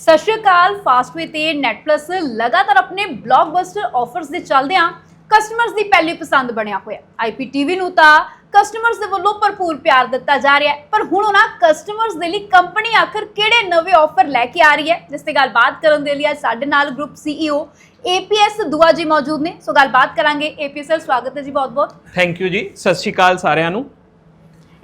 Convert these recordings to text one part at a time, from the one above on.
ਸਤਿ ਸ਼੍ਰੀ ਅਕਾਲ ਫਾਸਟਵੇ ਤੇ ਨੈਟ ਲਗਾਤਾਰ ਆਪਣੇ ਬਲੌਕਬਸਟਰ ਆਫਰਸ ਦੇ ਚੱਲਦਿਆਂ ਕਸਟਮਰਸ ਦੀ ਪਹਿਲੀ ਪਸੰਦ ਬਣਿਆ ਹੋਇਆ। ਆਈਪੀਟੀਵੀ ਨੂੰ ਤਾਂ ਕਸਟਮਰਸ ਦੇ ਵੱਲੋਂ ਭਰਪੂਰ ਪਿਆਰ ਦਿੱਤਾ ਜਾ ਰਿਹਾ ਹੈ। ਪਰ ਹੁਣ ਉਹਨਾਂ ਕਸਟਮਰਸ ਦੇ ਲਈ ਕੰਪਨੀ ਆਖਰ ਕਿਹੜੇ ਨਵੇਂ ਆਫਰ ਲੈ ਕੇ ਆ ਰਹੀ ਹੈ? ਜਿਸ ਤੇ ਗੱਲਬਾਤ ਕਰਨ ਦੇ ਲਈ ਅੱਜ ਸਾਡੇ ਨਾਲ ਗਰੁੱਪ ਸੀਈਓ ਏਪੀਐਸ ਦੁਆ ਜੀ ਮੌਜੂਦ ਨੇ। ਸੋ ਗੱਲਬਾਤ ਕਰਾਂਗੇ ਏਪੀਐਸ ਸਰ ਸਵਾਗਤ ਹੈ ਜੀ ਬਹੁਤ ਬਹੁਤ ਥੈਂਕ ਯੂ ਜੀ। ਸਤਿ ਸ਼੍ਰੀ ਅਕਾਲ ਸਾਰਿਆਂ ਨੂੰ।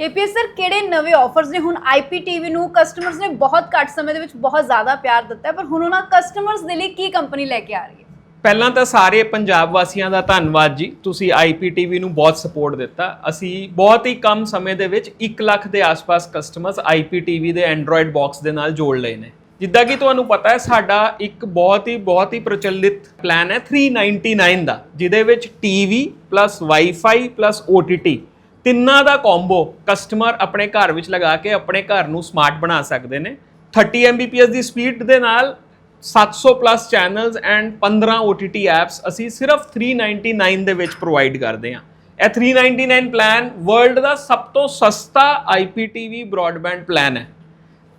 ਏਪੀਐਸ ਸਰ, ਕਿਹੜੇ ਨਵੇਂ ਆਫਰਸ ਨੇ? ਹੁਣ ਆਈਪੀਟੀਵੀ ਨੂੰ ਕਸਟਮਰਸ ਨੇ ਬਹੁਤ ਘੱਟ ਸਮੇਂ ਦੇ ਵਿੱਚ ਬਹੁਤ ਜ਼ਿਆਦਾ ਪਿਆਰ ਦਿੱਤਾ ਹੈ, ਪਰ ਹੁਣ ਉਹਨਾਂ ਕਸਟਮਰਸ ਦੇ ਲਈ ਕੀ ਕੰਪਨੀ ਲੈ ਕੇ ਆ ਰਹੀ ਹੈ? ਪਹਿਲਾਂ ਤਾਂ ਸਾਰੇ ਪੰਜਾਬ ਵਾਸੀਆਂ ਦਾ ਧੰਨਵਾਦ ਜੀ। ਤੁਸੀਂ ਆਈਪੀਟੀਵੀ ਨੂੰ ਬਹੁਤ ਸਪੋਰਟ ਦਿੱਤਾ। ਅਸੀਂ ਬਹੁਤ ਹੀ ਕਮ ਸਮੇਂ ਦੇ ਵਿੱਚ 1 ਲੱਖ ਦੇ ਆਸ-ਪਾਸ ਕਸਟਮਰਸ ਆਈਪੀਟੀਵੀ ਦੇ ਐਂਡਰੋਇਡ ਬਾਕਸ ਦੇ ਨਾਲ ਜੋੜ ਲਏ ਨੇ। ਜਿੱਦਾਂ ਕਿ ਤੁਹਾਨੂੰ ਪਤਾ ਹੈ, ਸਾਡਾ ਇੱਕ ਬਹੁਤ ਹੀ ਬਹੁਤ ਹੀ ਪ੍ਰਚਲਿਤ ਪਲਾਨ ਹੈ 399 ਦਾ, ਜਿਹਦੇ ਵਿੱਚ TV plus wifi plus OTT ਤਿੰਨਾਂ ਦਾ ਕੰਬੋ ਕਸਟਮਰ ਆਪਣੇ ਘਰ ਵਿੱਚ ਲਗਾ ਕੇ ਆਪਣੇ ਘਰ ਨੂੰ ਸਮਾਰਟ ਬਣਾ ਸਕਦੇ ਨੇ। 30 Mbps ਦੀ ਸਪੀਡ ਦੇ ਨਾਲ 700 plus channels and 15 OTT apps ਅਸੀਂ ਸਿਰਫ 399 ਦੇ ਵਿੱਚ ਪ੍ਰੋਵਾਈਡ ਕਰਦੇ ਹਾਂ। ਇਹ 399 ਪਲਾਨ ਵਰਲਡ ਦਾ ਸਭ ਤੋਂ ਸਸਤਾ IPTV ਬ੍ਰੌਡਬੈਂਡ ਪਲਾਨ ਹੈ।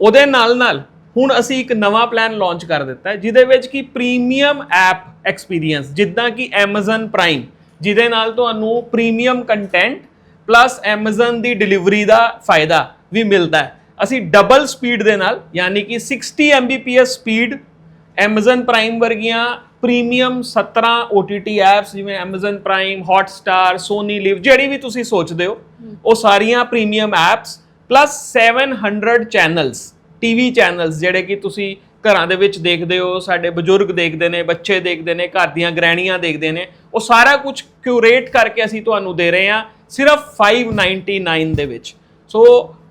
ਉਹਦੇ ਨਾਲ ਨਾਲ ਹੁਣ ਅਸੀਂ ਇੱਕ ਨਵਾਂ ਪਲਾਨ ਲਾਂਚ ਕਰ ਦਿੱਤਾ ਹੈ, ਜਿਹਦੇ ਵਿੱਚ ਕੀ ਪ੍ਰੀਮੀਅਮ ਐਪ ਐਕਸਪੀਰੀਅੰਸ ਜਿੱਦਾਂ ਕਿ Amazon Prime, ਜਿਹਦੇ ਨਾਲ ਤੁਹਾਨੂੰ ਪ੍ਰੀਮੀਅਮ ਕੰਟੈਂਟ ਪਲੱਸ Amazon ਦੀ ਡਿਲੀਵਰੀ ਦਾ ਫਾਇਦਾ ਵੀ ਮਿਲਦਾ ਹੈ। ਅਸੀਂ ਡਬਲ ਸਪੀਡ ਦੇ ਨਾਲ ਯਾਨੀ ਕਿ 60 Mbps ਸਪੀਡ Amazon Prime ਵਰਗੀਆਂ ਪ੍ਰੀਮੀਅਮ 17 OTT ਐਪਸ ਜਿਵੇਂ Amazon Prime, Hotstar, Sony Live ਜਿਹੜੀ ਵੀ ਤੁਸੀਂ ਸੋਚਦੇ ਹੋ ਉਹ ਸਾਰੀਆਂ premium apps plus 700 channels TV channels ਜਿਹੜੇ ਕਿ ਤੁਸੀਂ ਘਰਾਂ ਦੇ ਵਿੱਚ ਦੇਖਦੇ ਹੋ, ਸਾਡੇ ਬਜ਼ੁਰਗ ਦੇਖਦੇ ਨੇ, ਬੱਚੇ ਦੇਖਦੇ ਨੇ, ਘਰ ਦੀਆਂ ਗ੍ਰਹਿਣੀਆਂ ਦੇਖਦੇ ਨੇ, ਉਹ ਸਾਰਾ ਕੁਝ ਕਿਊਰੇਟ ਕਰਕੇ ਅਸੀਂ ਤੁਹਾਨੂੰ ਦੇ ਰਹੇ ਹਾਂ ਸਿਰਫ 599 ਦੇ ਵਿੱਚ। ਸੋ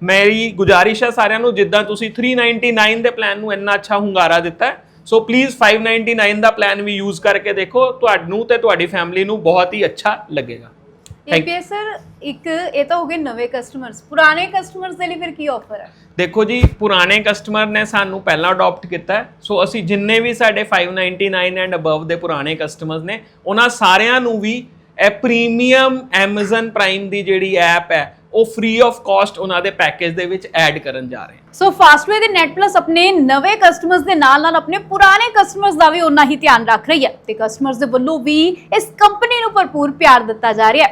ਮੇਰੀ ਗੁਜ਼ਾਰਿਸ਼ ਹੈ ਸਾਰਿਆਂ ਨੂੰ, ਜਿੱਦਾਂ ਤੁਸੀਂ 399 ਦੇ ਪਲਾਨ ਨੂੰ ਇੰਨਾ ਅੱਛਾ ਹੁੰਗਾਰਾ ਦਿੱਤਾ ਹੈ ਸੋ ਪਲੀਜ਼ 599 ਦਾ ਪਲਾਨ ਵੀ ਯੂਜ਼ ਕਰਕੇ ਦੇਖੋ, ਤੁਹਾਨੂੰ ਤੇ ਤੁਹਾਡੀ ਫੈਮਿਲੀ ਨੂੰ ਬਹੁਤ ਹੀ ਅੱਛਾ ਲੱਗੇਗਾ। ਏਪੀਐਸ ਸਰ ਇੱਕ ਇਹ ਤਾਂ ਹੋ ਗਏ ਨਵੇਂ ਕਸਟਮਰਸ ਪੁਰਾਣੇ ਕਸਟਮਰਸ ਦੇ ਲਈ ਫਿਰ ਕੀ ਆਫਰ ਹੈ? ਦੇਖੋ ਜੀ ਪੁਰਾਣੇ ਕਸਟਮਰ ਨੇ ਸਾਨੂੰ ਪਹਿਲਾਂ ਅਡਾਪਟ ਕੀਤਾ ਹੈ। ਸੋ ਅਸੀਂ ਜਿੰਨੇ ਵੀ ਸਾਡੇ 599 ਐਂਡ ਅਬਵ ਦੇ ਪੁਰਾਣੇ ਕਸਟਮਰਸ ਨੇ ਉਹਨਾਂ ਸਾਰਿਆਂ ਨੂੰ ਵੀ ਇਹ ਪ੍ਰੀਮੀਅਮ Amazon Prime ਦੀ ਜਿਹੜੀ ਐਪ ਹੈ ਉਹ ਫ੍ਰੀ ਆਫ ਕਾਸਟ ਉਹਨਾਂ ਦੇ ਪੈਕੇਜ ਦੇ ਵਿੱਚ ਐਡ ਕਰਨ ਜਾ ਰਹੇ ਹਾਂ। ਸੋ ਫਾਸਟਵੇ ਦੇ ਨੈਟ ਪਲੱਸ ਆਪਣੇ ਨਵੇਂ ਕਸਟਮਰਸ ਦੇ ਨਾਲ ਨਾਲ ਆਪਣੇ ਪੁਰਾਣੇ ਕਸਟਮਰਸ ਦਾ ਵੀ ਉਨਾ ਹੀ ਧਿਆਨ ਰੱਖ ਰਹੀ ਹੈ। ਤੇ ਕਸਟਮਰਸ ਦੇ ਵੱਲੋਂ ਵੀ ਇਸ ਕੰਪਨੀ ਨੂੰ ਭਰਪੂਰ ਪਿਆਰ ਦਿੱਤਾ ਜਾ ਰਿਹਾ ਹੈ।